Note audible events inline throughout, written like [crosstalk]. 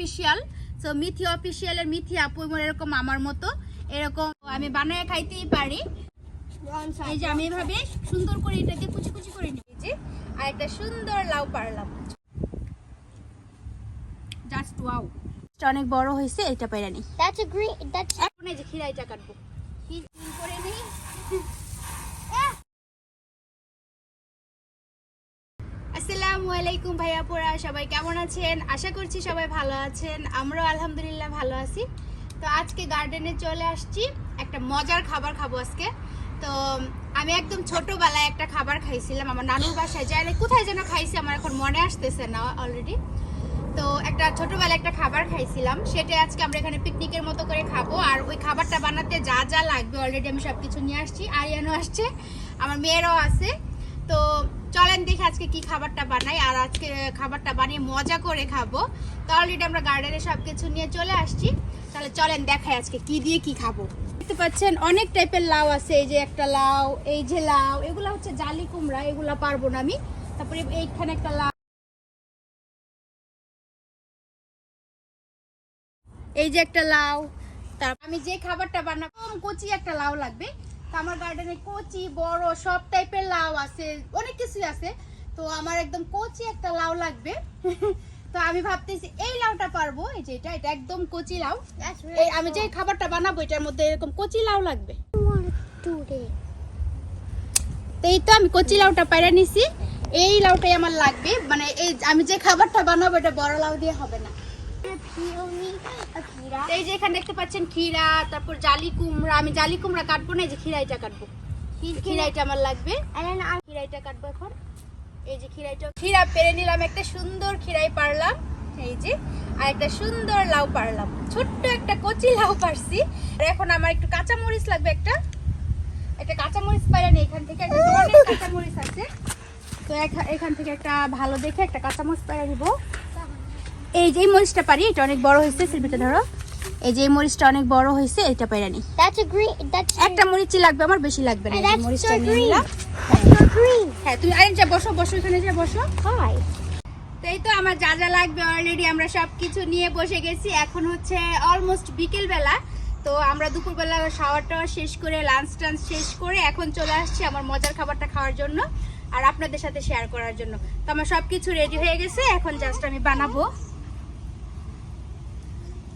Official so Mithi অফিসিয়ালের মিথি আপু এরকম আমার মতো। এরকম আমি বানায় খাইতেই পারি। এই যে আমি এভাবে সুন্দর করে এটাকে কুচি কুচি করে নিয়েছি। আর একটা সুন্দর লাউ পারলাম। জাস্ট ওয়াও অনেক বড় হয়েছে এটা পাইরা নি। That's a green. That's এখন এই যে খিরাইটা কাটবো। কি করে নেই আসসালামু আলাইকুম ভাইয়া পোড়া সবাই কেমন আছেন? আশা করছি সবাই ভালো আছেন। আমরাও আলহামদুলিল্লাহ ভালো আছি। তো আজকে গার্ডেনে চলে আসছি একটা মজার খাবার খাব আজকে। তো আমি একদম ছোটবেলায় একটা খাবার খাইছিলাম আমার নানুর বাসায়। যাই না, কোথায় যেন খাইছি আমার এখন মনে আসতেছে না অলরেডি তো একটা ছোটবেলায় একটা খাবার খাইছিলাম সেটা আজকে আমরা এখানে পিকনিকের মতো করে খাব। আর ওই খাবারটা বানাতে যা যা লাগবে অলরেডি আমি সব কিছু নিয়ে আসছি আরিয়ানও আসছে আমার মেয়েরও আছে। তো চলেন দেখি আজকে কি খাবারটা বানাই, আর আজকে খাবারটা বানিয়ে মজা করে খাব। তো অলরেডি আমরা গার্ডেনে সব কিছু নিয়ে চলে আসছি। তাহলে চলেন দেখাই আজকে কি দিয়ে কি খাব। দেখতে পাচ্ছেন, অনেক টাইপের লাউ আছে, এই যে একটা লাউ, এই যে লাউ, এগুলো হচ্ছে জালি কুমড়া, এগুলা পারব না আমি। তারপরে এইখানে একটা লাউ। এই যে একটা লাউ তারপর আমি যে খাবারটা বানাবো কচি একটা লাউ লাগবে। আমার গার্ডেনে কচি বড় সব টাইপের লাউ আছে অনেক কিছুই আছে। তো আমার একদম কচি একটা লাউ লাগবে। তো আমি ভাবতেছি এই লাউটা পারব এই যে এটা এটা একদম কচি লাউ। এই আমি যে খাবারটা বানাবো এটার মধ্যে এরকম কচি লাউ লাগবে. তো এই তো আমি কচি লাউটা পাইরা নিছি। এই লাউটাই আমার লাগবে। মানে এই আমি যে খাবারটা বানাবো এটা বড় লাউ দিয়ে হবে না। এই যে এখানে দেখতে পাচ্ছেন ক্ষীরা তারপর জালি কুমড়া। আমি জালি কুমড়া কাটবো না এই যে খিরাইটা কাটবো। খিরাইটা আমার লাগবে। খিরাইটা কাটবো এখন। এই যে খিরাইটা খিরা পেরে নিলাম একটা সুন্দর খিরাই পারলাম। এই যে আর একটা সুন্দর লাউ পারলাম। ছোট্ট একটা কচি লাউ পারছি। আর এখন আমার একটু কাঁচা মরিচ লাগবে একটা। একটা কাঁচা মরিচ পাইরা নেই এখান থেকে একটা অনেক [laughs] কাঁচা মরিচ আছে। তো এখান থেকে একটা ভালো দেখে একটা কাঁচা মরিচ পাইরা নিব। এই যে এই মরিচটা পারি এটা অনেক বড় হয়েছে সিলভিটা ধরো। এই যে মরিচটা অনেক বড় হয়েছে এটা পাইরা নি. একটা মরিচই লাগবে আমার বেশি লাগবে না মরিচটা নিয়ে নিলাম. হ্যাঁ তুমি আরে যা বসো বসো এখানে যা বসো। Hi. তো এই তো আমার যা যা লাগবে অলরেডি আমরা সব কিছু নিয়ে বসে গেছি। এখন হচ্ছে অলমোস্ট বিকেল বেলা তো আমরা দুপুরবেলা শাওয়ার টাওয়ার শেষ করে লাঞ্চ টাঞ্চ শেষ করে এখন চলে আসছি আমার মজার খাবারটা খাওয়ার জন্য আর আপনাদের সাথে শেয়ার করার জন্য। তো আমার সব কিছু রেডি হয়ে গেছে এখন জাস্ট আমি বানাবো।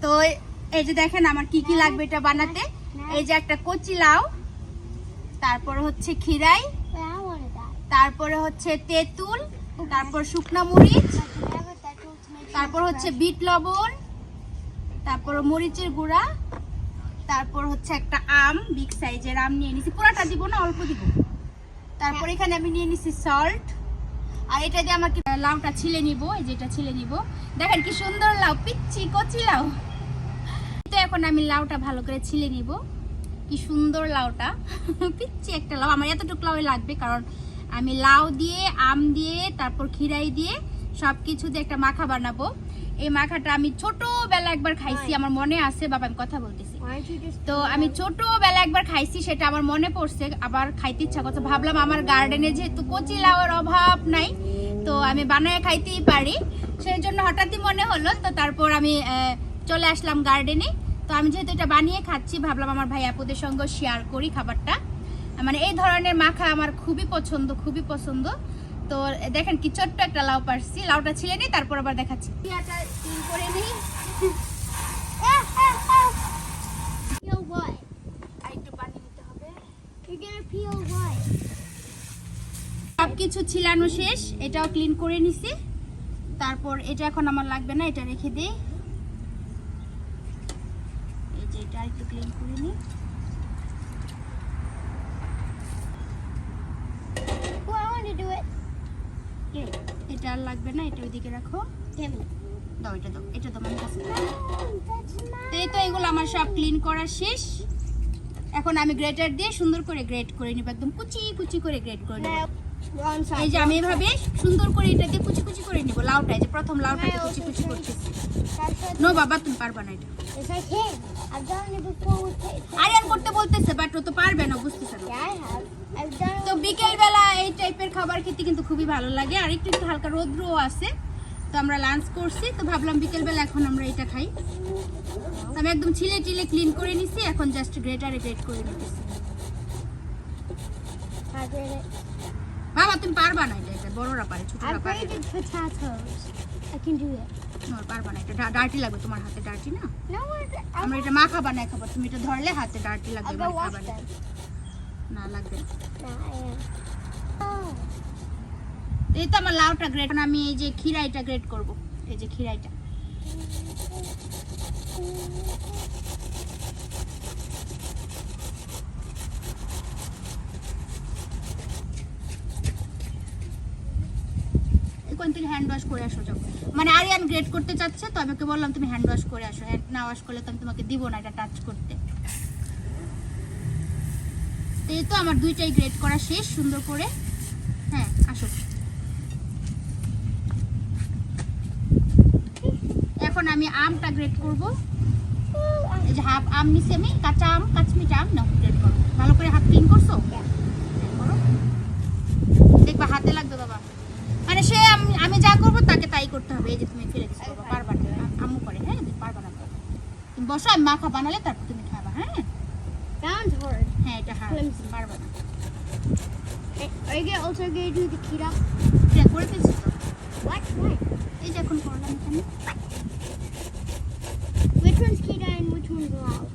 তো এই যে দেখেন আমার কি কি লাগবে এটা বানাতে এই যে একটা কচি লাউ, তারপর হচ্ছে খিরাই. তারপরে হচ্ছে তেঁতুল, তারপর শুকনা মরিচ. তারপর হচ্ছে বিট লবণ, তারপর মরিচের গুঁড়া, তারপর হচ্ছে একটা আম, বিগ সাইজের আম নিয়ে নিছি পুরাটা দিব না, অল্প দিব তারপর এখানে আমি নিয়ে নিছি সল্ট আর এটা দিয়ে আমাকে লাউটা ছিলে নিব, এই যেটা ছিলে নিব দেখেন কি সুন্দর লাউ, পিচ্ছি কচি লাউ তো এখন আমি লাউটা ভালো করে ছিলে নিব। কি সুন্দর লাউটা। [laughs] পিচ্ছি একটা লাউ। আমার এতটুকু লাউ লাগবে কারণ আমি লাউ দিয়ে আম দিয়ে তারপর খিরাই দিয়ে সব কিছু দিয়ে একটা মাখা বানাবো। এই মাখাটা আমি ছোটবেলা একবার খাইছি আমার মনে আছে বাবা আমি কথা বলতেছি? তো আমি ছোটবেলা একবার খাইছি সেটা আমার মনে পড়ছে আবার খাইতে ইচ্ছা করছে। ভাবলাম আমার গার্ডেনে যেহেতু কচি লাউয়ের অভাব নাই তো আমি বানায় খাইতেই পারি। সেই জন্য হঠাৎই মনে হলো তো তারপর আমি চলে আসলাম গার্ডেনে তো আমি যেহেতু এটা বানিয়ে খাচ্ছি ভাবলাম আমার ভাই আপুদের সঙ্গে শেয়ার করি খাবারটা। মানে এই ধরনের মাখা আমার খুবই পছন্দ খুবই পছন্দ। তো দেখেন কি ছোট্ট একটা লাউ পারছি লাউটা ছিলে নিই তারপর আবার দেখাচ্ছি। করে নিই। Peel what? একটু পানি নিতে হবে। You're gonna peel what? সব কিছু ছিলানো শেষ এটাও ক্লিন করে নিছি। তারপর এটা এখন আমার লাগবে না এটা রেখে দিই এই যে এটা একটু ক্লিন করে নিই Oh, এটা আর লাগবে না এটা ওইদিকে রাখো। দাও এটা দাও এটা আমার কাছে. তো এই তো এগুলো আমার সব ক্লিন করা শেষ। এখন আমি গ্রেটার দিয়ে সুন্দর করে গ্রেট করে নিব একদম কুচি কুচি করে গ্রেট করে নিব। side. এই যে আমি এভাবে সুন্দর করে এটাকে কুচি কুচি করে নিব লাউটা যে প্রথম লাউটাকে কুচি কুচি করতেছি নো বাবা তুমি পারবা না এটা. আরিয়ান করতে বলতেছে বাট ও তো পারবে না বুঝতেছে না তো. বিকেল বেলা এই টাইপের খাবার খেতে কিন্তু খুবই ভালো লাগে আর একটু একটু হালকা রৌদ্রও আছে তো আমরা লাঞ্চ করছি তো ভাবলাম বিকেলবেলা এখন আমরা এটা খাই আমি একদম ছিলে টিলে ক্লিন করে নিছি এখন জাস্ট গ্রেটারে গ্রেট করে নিতেছি মামা তুমি পারবা না এটা এটা বড়রা পারে ছোটরা পারে grated potatoes. I can do it. না, পারবা না এটা ডার্টি লাগবে তোমার হাতে ডার্টি না আমরা এটা মাখা বানায় খাব তুমি এটা ধরলে হাতে ডার্টি লাগবে মানে খাবারে। না লাগবে না am. Oh. এই তো আমার লাউটা গ্রেট আমি এই যে খিরাইটা গ্রেট করব এই যে খিরাইটা থেকে হ্যান্ড ওয়াশ করে আসো যাও মানে আরিয়ান গ্রেড করতে চাচ্ছে, তো আমাকে বললাম, তুমি হ্যান্ড ওয়াশ করে আসো হ্যান্ড না ওয়াশ করলে তো আমি তোমাকে দিব না এটা টাচ করতে। এই তো আমার দুইটাই গ্রেড করা শেষ, সুন্দর করে। হ্যাঁ আসো। এখন আমি আমটা গ্রেড করব। এই যে হাফ আম নিছি আমি, কাঁচা আম কাঁচমিটা আম, না গ্রেড করো ভালো করে হাত ক্লিন করছ হ্যাঁ, করো। দেখবা হাতে লাগবে বাবা মানে সে আমি- আমি যা করব তাকে তাই করতে হবে এই যে তুমি ফেলে দিচ্ছ বাবা পারবা না আম- আম্মু করে হ্যাঁ তুমি পারবা না বাবা। তুমি বসো আমি মাখা বানালে তারপর তুমি খাবা হ্যাঁ That hard. হ্যাঁ এটা হ্যাঁ Flimsy. পারবা না Are you gonna- also going to do the keto? এটা করে ফেলছি তো What? What? এই যে এখন করলাম এখানে Which one's keto and which one's allowed?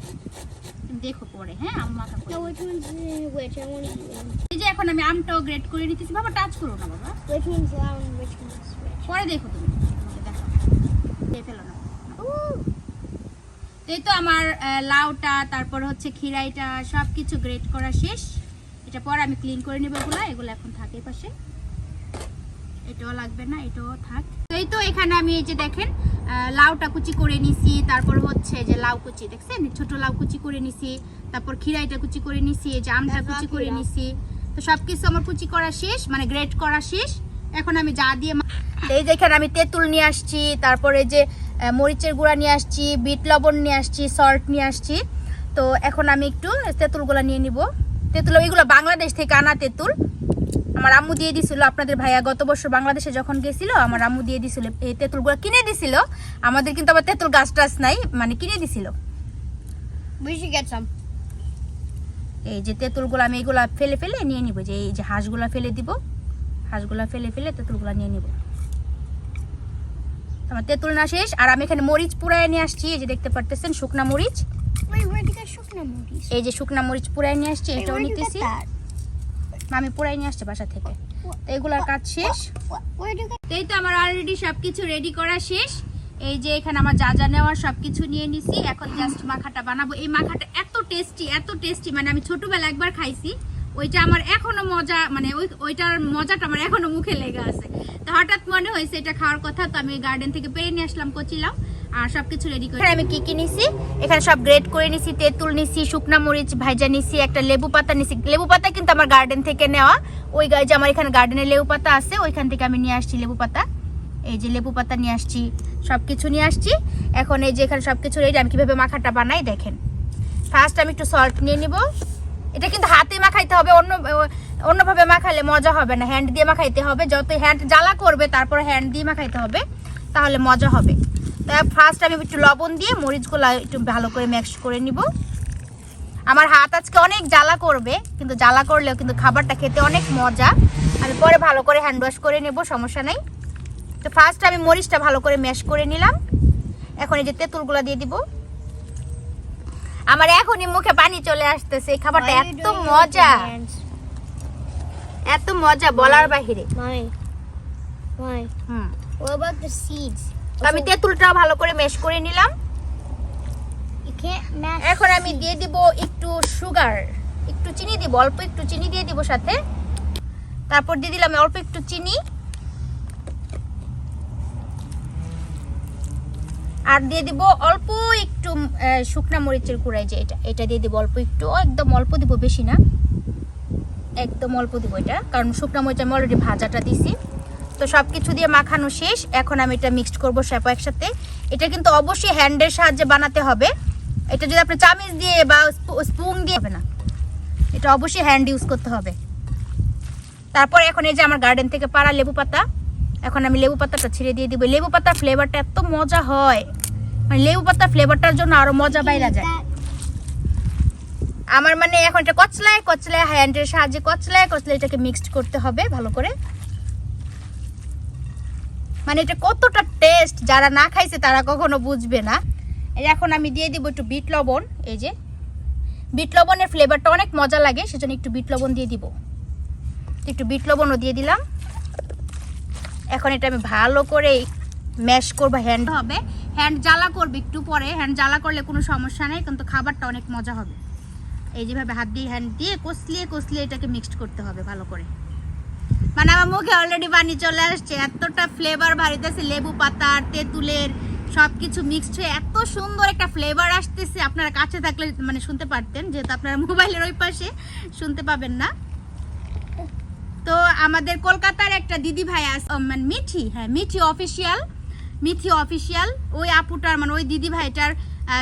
দেখো পরে হ্যাঁ আম মাখা করে No, which one's uh, which? I want to eat one. এই যে এখন আমি আমটাও গ্রেড করে নিতেছি বাবা টাচ করো না বাবা Which one's allowed and which one's which? পরে দেখো তুমি তোমাকে দেখো খেয়ে ফেলো না Ooh. এই তো আমার লাউটা তারপর হচ্ছে খিরাইটা সব কিছু গ্রেট করা শেষ। এটা পর আমি ক্লিন করে নেব এগুলো এগুলো এখন থাকে পাশে। এটাও লাগবে না এটাও থাক। তো এই তো এখানে আমি এই যে দেখেন লাউটা কুচি করে নিছি তারপর হচ্ছে যে লাউ কুচি দেখছেন? ছোট লাউ কুচি করে নিছি তারপর খিরাইটা কুচি করে নিছি এই যে আমটা কুচি করে নিছি। তো সব কিছু আমার কুচি করা শেষ মানে গ্রেট করা শেষ। এখন আমি যা দিয়ে এই যে এখানে আমি তেঁতুল নিয়ে আসছি তারপরে যে মরিচের গুঁড়া নিয়ে আসছি বিট লবণ নিয়ে আসছি সল্ট নিয়ে আসছি। তো এখন আমি একটু তেঁতুলগুলো নিয়ে নিব। তেঁতুল এগুলো বাংলাদেশ থেকে আনা তেঁতুল। আমার আম্মু দিয়ে দিছিল আপনাদের ভাইয়া গত বছর বাংলাদেশে যখন গেছিল আমার আম্মু দিয়ে দিছিল এই তেঁতুলগুলো কিনে দিছিল। আমাদের কিন্তু আবার তেঁতুল গাছ টাছ নাই মানে কিনে দিছিল. এই যে তেঁতুলগুলো আমি এগুলা ফেলে ফেলে নিয়ে নিব। যে এই যে হাঁসগুলা ফেলে দিব হাঁসগুলা ফেলে ফেলে তেঁতুলগুলা নিয়ে নিব। আমার তেঁতুল না শেষ আর আমি এখানে মরিচ পুরায় নিয়ে আসছি এই যে দেখতে পারতেছেন শুকনা মরিচ? এই যে শুকনা মরিচ পুরাই নিয়ে আসছি এটাও নিতেছি। আমি পুরাই নিয়ে আসছি বাসা থেকে। তো এগুলার কাজ শেষ। এই তো আমার অলরেডি সবকিছু রেডি করা শেষ। এই যে এখানে আমার যা যা নেওয়ার সবকিছু নিয়ে নিছি। এখন জাস্ট মাখাটা বানাবো। এই মাখাটা এত টেস্টি এত টেস্টি মানে আমি ছোটবেলা একবার খাইছি। ওইটা আমার এখনও মজা মানে ওই ওইটার মজাটা আমার এখনও মুখে লেগে আছে। তো হঠাৎ মনে হয়েছে এটা খাওয়ার কথা তো আমি গার্ডেন থেকে পেরে নিয়ে আসলাম কচিলাম আর সবকিছু রেডি করে আমি কি কি নিছি? এখানে সব গ্রেড করে নিছি তেঁতুল নিছি শুকনা মরিচ ভাইজা নিছি একটা লেবু পাতা নিছি। লেবু পাতা কিন্তু আমার গার্ডেন থেকে নেওয়া। ওই যে আমার এখানে গার্ডেনে লেবু পাতা আছে ওইখান থেকে আমি নিয়ে আসছি লেবু পাতা। এই যে লেবু পাতা নিয়ে আসছি সব কিছু নিয়ে আসছি। এখন এই যে এখানে সব কিছু রেডি আমি কীভাবে মাখাটা বানাই দেখেন। ফার্স্ট আমি একটু সল্ট নিয়ে নিব। এটা কিন্তু হাতে মাখাইতে হবে, অন্য, অন্যভাবে মাখালে মজা হবে না। হ্যান্ড দিয়ে মাখাইতে হবে যত হ্যান্ড জ্বালা করবে, তারপর হ্যান্ড দিয়ে মাখাইতে হবে, তাহলে মজা হবে। তাই ফার্স্ট আমি একটু লবণ দিয়ে মরিচগুলো একটু ভালো করে ম্যাক্স করে নিব। আমার হাত আজকে অনেক জ্বালা করবে, কিন্তু জ্বালা করলেও কিন্তু খাবারটা খেতে অনেক মজা। আমি পরে ভালো করে হ্যান্ড ওয়াশ করে নেব, সমস্যা নেই। তো ফার্স্ট আমি মরিচটা ভালো করে ম্যাশ করে নিলাম। এখন এই যে তেঁতুলগুলো দিয়ে দিব। আমার এখনই মুখে পানি চলে আসতেছে এই খাবারটা এত মজা। এত মজা বলার বাহিরে। আমি তেঁতুলটাও ভালো করে ম্যাশ করে নিলাম. এখন আমি দিয়ে দিব একটু সুগার একটু চিনি দিব অল্প একটু চিনি দিয়ে দিব সাথে। তারপর দিয়ে দিলাম অল্প একটু চিনি। আর দিয়ে দিব অল্প একটু শুকনা মরিচের গুঁড়াই যে এটা এটা দিয়ে দিব অল্প একটু, একদম অল্প দিব বেশি না। একদম অল্প দিব এটা, কারণ শুকনা মরিচ আমি অলরেডি ভাজাটা দিছি। তো সব কিছু দিয়ে মাখানো শেষ, এখন আমি এটা মিক্সড করব স্যাপো একসাথে। এটা কিন্তু অবশ্যই হ্যান্ডের সাহায্যে বানাতে হবে। এটা যদি আপনি চামিচ দিয়ে বা স্পুন দিয়ে হবে না। এটা অবশ্যই হ্যান্ড ইউজ করতে হবে। তারপর এখন এই যে আমার গার্ডেন থেকে পাড়া লেবু পাতা, এখন আমি লেবু পাতাটা ছিঁড়ে দিয়ে দিব। লেবু পাতার ফ্লেভারটা এত মজা হয়। মানে লেবু পাতার ফ্লেভারটার জন্য আরও মজা বাইরা যায়। আমার মানে এখন এটা কচলায় কচলায় হ্যান্ডের সাহায্যে কচলায় কচলায় এটাকে মিক্সড করতে হবে ভালো করে। মানে এটা কতটা টেস্ট যারা না খাইছে তারা কখনো বুঝবে না। এখন আমি দিয়ে দিব একটু বিট লবণ, এই যে। বিট লবণের ফ্লেভারটা অনেক মজা লাগে, সেজন্য একটু বিট লবণ দিয়ে দিব। একটু বিট লবণও দিয়ে দিলাম। এখন এটা আমি ভালো করে ম্যাশ করব হ্যান্ড হবে। হ্যান্ড জ্বালা করবে একটু পরে। হ্যান্ড জ্বালা করলে কোনো সমস্যা নেই, কিন্তু খাবারটা অনেক মজা হবে। এই যেভাবে হাত দিয়ে হ্যান্ড দিয়ে কষলিয়ে কষলিয়ে এটাকে মিক্সড করতে হবে ভালো করে। মানে আমার মুখে অলরেডি পানি চলে আসছে, এতটা ফ্লেভার বাড়িতেছে, লেবু পাতার তেঁতুলের সব কিছু মিক্সড হয়ে এত সুন্দর একটা ফ্লেভার আসতেছে। আপনারা কাছে থাকলে মানে শুনতে পারতেন, যেহেতু আপনারা মোবাইলের ওই পাশে, শুনতে পাবেন না। তো আমাদের কলকাতার একটা দিদি ভাই আছে মানে মিঠি হ্যাঁ মিঠি অফিসিয়াল মিঠি অফিসিয়াল, ওই আপুটার মানে ওই দিদি ভাইটার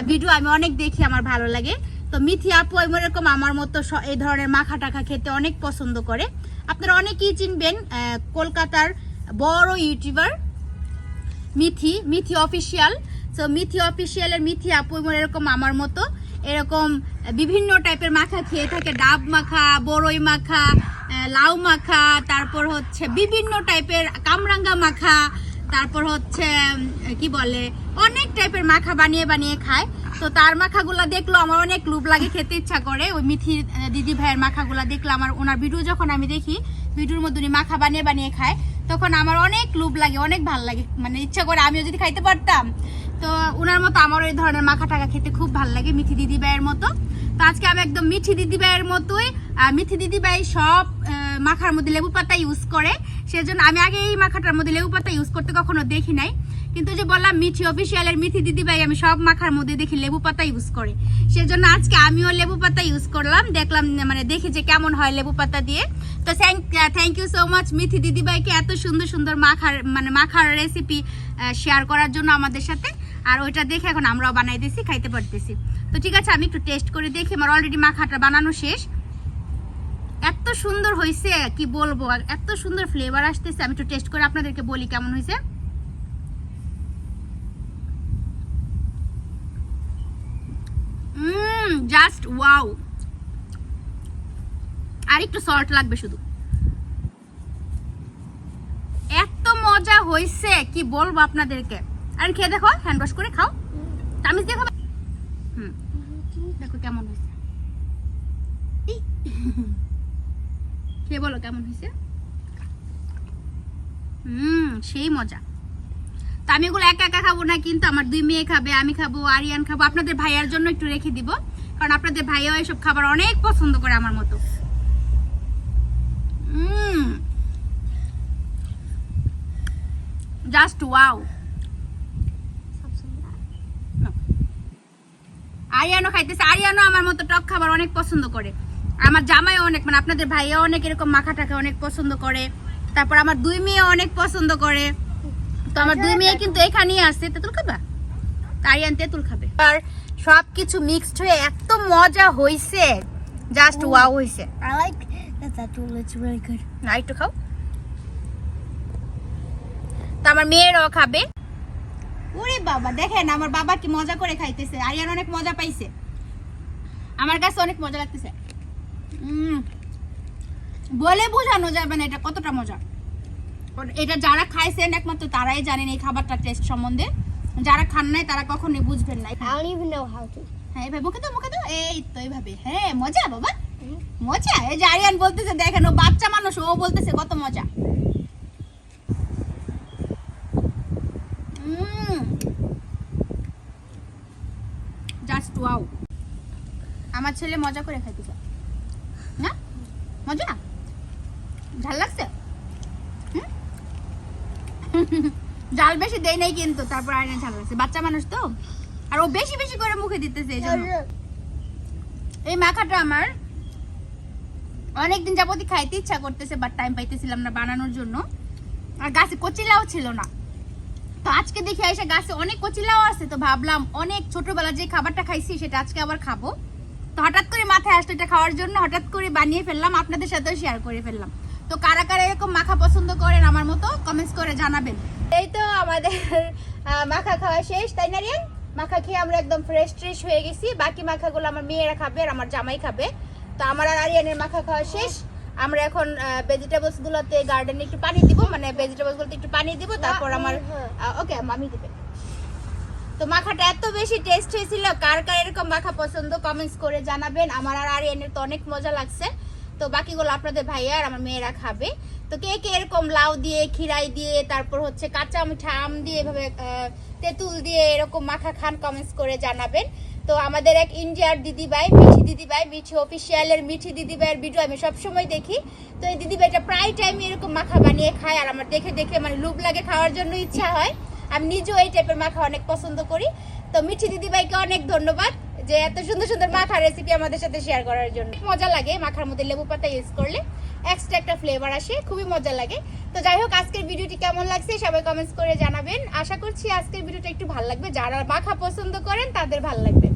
ভিডিও আমি অনেক দেখি, আমার ভালো লাগে। তো মিথি আপু এরকম আমার মতো এই ধরনের মাখা টাখা খেতে অনেক পছন্দ করে। আপনারা অনেকেই চিনবেন কলকাতার বড় YouTuber Mithi Mithi official. So Mithi অফিসিয়ালের Mithi আপু এরকম আমার মতো, এরকম বিভিন্ন টাইপের মাখা খেয়ে থাকে। ডাব মাখা, বড়ই মাখা লাউ মাখা, তারপর হচ্ছে বিভিন্ন টাইপের কামরাঙ্গা মাখা তারপর হচ্ছে, কি বলে, অনেক টাইপের মাখা বানিয়ে বানিয়ে খায়। তো তার মাখাগুলা দেখল আমার অনেক লুপ লাগে, খেতে ইচ্ছা করে। ওই মিথি দিদি ভাইয়ের মাখাগুলা দেখল আমার, ওনার ভিডিও যখন আমি দেখি ভিডিওর মধ্যে উনি মাখা বানিয়ে বানিয়ে খায়, তখন আমার অনেক লুপ লাগে, অনেক ভালো লাগে। মানে ইচ্ছা করে আমিও যদি খাইতে পারতাম। তো ওনার মতো আমার ওই ধরনের মাখা টাকা খেতে খুব ভালো লাগে, মিথি দিদি ভাইয়ের মতো। তো আজকে আমি একদম মিঠি দিদি ভাইয়ের মতোই মিঠি দিদি ভাই সব মাখার মধ্যে লেবু পাতা ইউজ করে। সেজন্য আমি আগে এই মাখাটার মধ্যে লেবু পাতা ইউজ করতে কখনো দেখি নাই। কিন্তু যে বললাম মিঠি অফিসিয়ালের মিঠি দিদি ভাই আমি সব মাখার মধ্যে দেখি লেবু পাতা ইউজ করে। সেজন্য আজকে আমিও লেবু পাতা ইউজ করলাম, দেখলাম মানে দেখি যে কেমন হয় লেবু পাতা দিয়ে। তো thank you so much Mithi দিদি ভাইকে এত সুন্দর সুন্দর মাখার মানে মাখার রেসিপি শেয়ার করার জন্য আমাদের সাথে। আর ওইটা দেখে এখন আমরাও বানাইতেছি, খাইতে পারতেছি। তো ঠিক আছে, আমি একটু টেস্ট করে দেখি, আমার অলরেডি মাখাটা বানানো শেষ। এত সুন্দর হয়েছে কি বলব? এত সুন্দর ফ্লেভার আসতেছে, আমি একটু টেস্ট করে আপনাদেরকে বলি কেমন হয়েছে জাস্ট ওয়াও আর একটু সল্ট লাগবে শুধু। এত মজা হয়েছে কি বলব আপনাদেরকে? আর খেয়ে দেখো হ্যান্ড ওয়াশ করে খাও। তামিজ দিয়ে খাবে? হুম, দেখো কেমন হয়েছে। খেয়ে বলো, কেমন হয়েছে? হুম, সেই মজা। তো আমি এগুলো একা একা খাব না, কিন্তু আমার দুই মেয়ে খাবে, আমি খাব, আরিয়ান খাব, আপনাদের ভাইয়ার জন্য একটু রেখে দিব, কারণ আপনাদের এসব খাবার অনেক পছন্দ করে আমার মতো। Just wow. আরিয়ানো খাইতেছে আরিয়ানো আমার মতো টক খাবার অনেক পছন্দ করে। আমার জামাই অনেক মানে আপনাদের ভাইয়া অনেক এরকম মাখা টাকা অনেক পছন্দ করে। তারপর আমার দুই মেয়ে অনেক পছন্দ করে। তো আমার দুই মেয়ে কিন্তু এখানেই আসছে তেঁতুল খাবা? আরিয়ান তেঁতুল খাবে। আর সব কিছু মিক্সড হয়ে এত মজা হইছে। জাস্ট ওয়াও হইছে। I like that tattoo. It's really good. না একটু খাও। তো আমার মেয়েরাও খাবে। ওরে বাবা দেখেন আমার বাবা কি মজা করে খাইতেছে। আরিয়ান অনেক মজা পাইছে। আমার কাছে অনেক মজা লাগতেছে। বলে বোঝানো যাবে না এটা কতটা মজা। এটা যারা খাইছেন একমাত্র তারাই জানেন এই খাবারটা টেস্ট সম্বন্ধে। যারা খান নাই তারা কখনোই বুঝবেন না. হ্যাঁ এভাবে মুখে তো মুখে তো এই তো এইভাবে হ্যাঁ মজা বাবা। মজা। এই যে আরিয়ান বলতেছে দেখেন ও বাচ্চা মানুষ ও বলতেছে কত মজা। জাস্ট ওয়াও আমার ছেলে মজা করে খাইতেছে না? মজা ঝাল লাগছে? বেশি দেয় নাই কিন্তু, তারপর আয়না ঝাল লাগছে। বাচ্চা মানুষ তো। আর ও বেশি বেশি করে মুখে দিতেছে এই মাখাটা আমার অনেকদিন যাবতই খাইতে ইচ্ছা করতেছে বাট টাইম পাইতেছিলাম না বানানোর জন্য। আর গাছে কচিলাও ছিল না। তো আজকে দেখে এসে গাছে অনেক কচিলাও আছে, তো ভাবলাম অনেক ছোটবেলা যে খাবারটা খাইছি, সেটা আজকে আবার খাব। তো হঠাৎ করে মাথায় আসলো এটা খাওয়ার জন্য হঠাৎ করে বানিয়ে ফেললাম আপনাদের সাথেও শেয়ার করে ফেললাম। তো কারা কারা এরকম মাখা পছন্দ করেন আমার মতো কমেন্টস করে জানাবেন। এই তো আমাদের মাখা খাওয়া শেষ তাই না রিয়ান? মাখা খেয়ে আমরা একদম ফ্রেশ ট্রেশ হয়ে গেছি। বাকি মাখাগুলো আমার মেয়েরা খাবে আর আমার জামাই খাবে। তো আমার আর আরিয়ানের মাখা খাওয়া শেষ। আমরা এখন ভেজিটেবলস গুলোতে গার্ডেনে একটু পানি দিব মানে ভেজিটেবলস গুলোতে একটু পানি দিব তারপর আমার ওকে মামি দিবে। তো মাখাটা এত বেশি টেস্ট হয়েছিল, কার কার এরকম মাখা পছন্দ কমেন্টস করে জানাবেন। আমার আর আরিয়ানের তো অনেক মজা লাগছে। তো বাকিগুলো আপনাদের ভাইয়া আর আমার মেয়েরা খাবে। তো কে কে এরকম লাউ দিয়ে খিরাই দিয়ে, তারপর হচ্ছে কাঁচা মিঠা আম দিয়ে, এভাবে তেঁতুল দিয়ে এরকম মাখা খান কমেন্টস করে জানাবেন। তো আমাদের এক ইন্ডিয়ার দিদিভাই, মিঠি দিদিভাই, মিঠি অফিসিয়ালের মিঠি দিদিভাইয়ের ভিডিও আমি সবসময় দেখি। তো এই দিদিভাইটা প্রায় টাইম এরকম মাখা বানিয়ে খায়, আর আমার দেখে দেখে মানে লুপ লাগে, খাওয়ার জন্য ইচ্ছা হয়। আমি নিজেও এই টাইপের মাখা অনেক পছন্দ করি। তো মিঠি দিদিভাইকে অনেক ধন্যবাদ যে এত সুন্দর সুন্দর মাখা রেসিপি আমাদের সাথে শেয়ার করার জন্য। মজা লাগে মাখার মধ্যে লেবু পাতা ইউজ করলে। এক্সট্রা একটা ফ্লেভার আসে, খুবই মজা লাগে। তো যাই হোক, আজকের ভিডিওটি কেমন লাগছে সবাই কমেন্টস করে জানাবেন। আশা করছি আজকের ভিডিওটা একটু ভালো লাগবে। যারা মাখা পছন্দ করেন, তাদের ভালো লাগবে।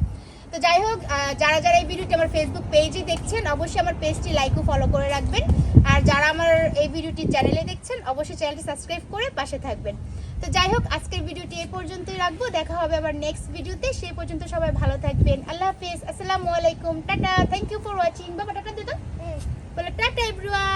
তো যাই হোক যারা যারা এই ভিডিওটি আমার ফেসবুক পেজে দেখছেন, অবশ্যই আমার পেজটি লাইক ও ফলো করে রাখবেন। আর যারা আমার এই ভিডিওটি চ্যানেলে দেখছেন অবশ্যই চ্যানেলটি সাবস্ক্রাইব করে পাশে থাকবেন। তো যাই হোক আজকের ভিডিওটি এই পর্যন্তই রাখব। দেখা হবে আবার নেক্সট ভিডিওতে। সে পর্যন্ত সবাই ভালো থাকবেন। আল্লাহ হাফেজ। আসসালামু আলাইকুম। Tata. Thank you for watching বাবা টাটা দিতো বলে টাটা এভরিওয়ান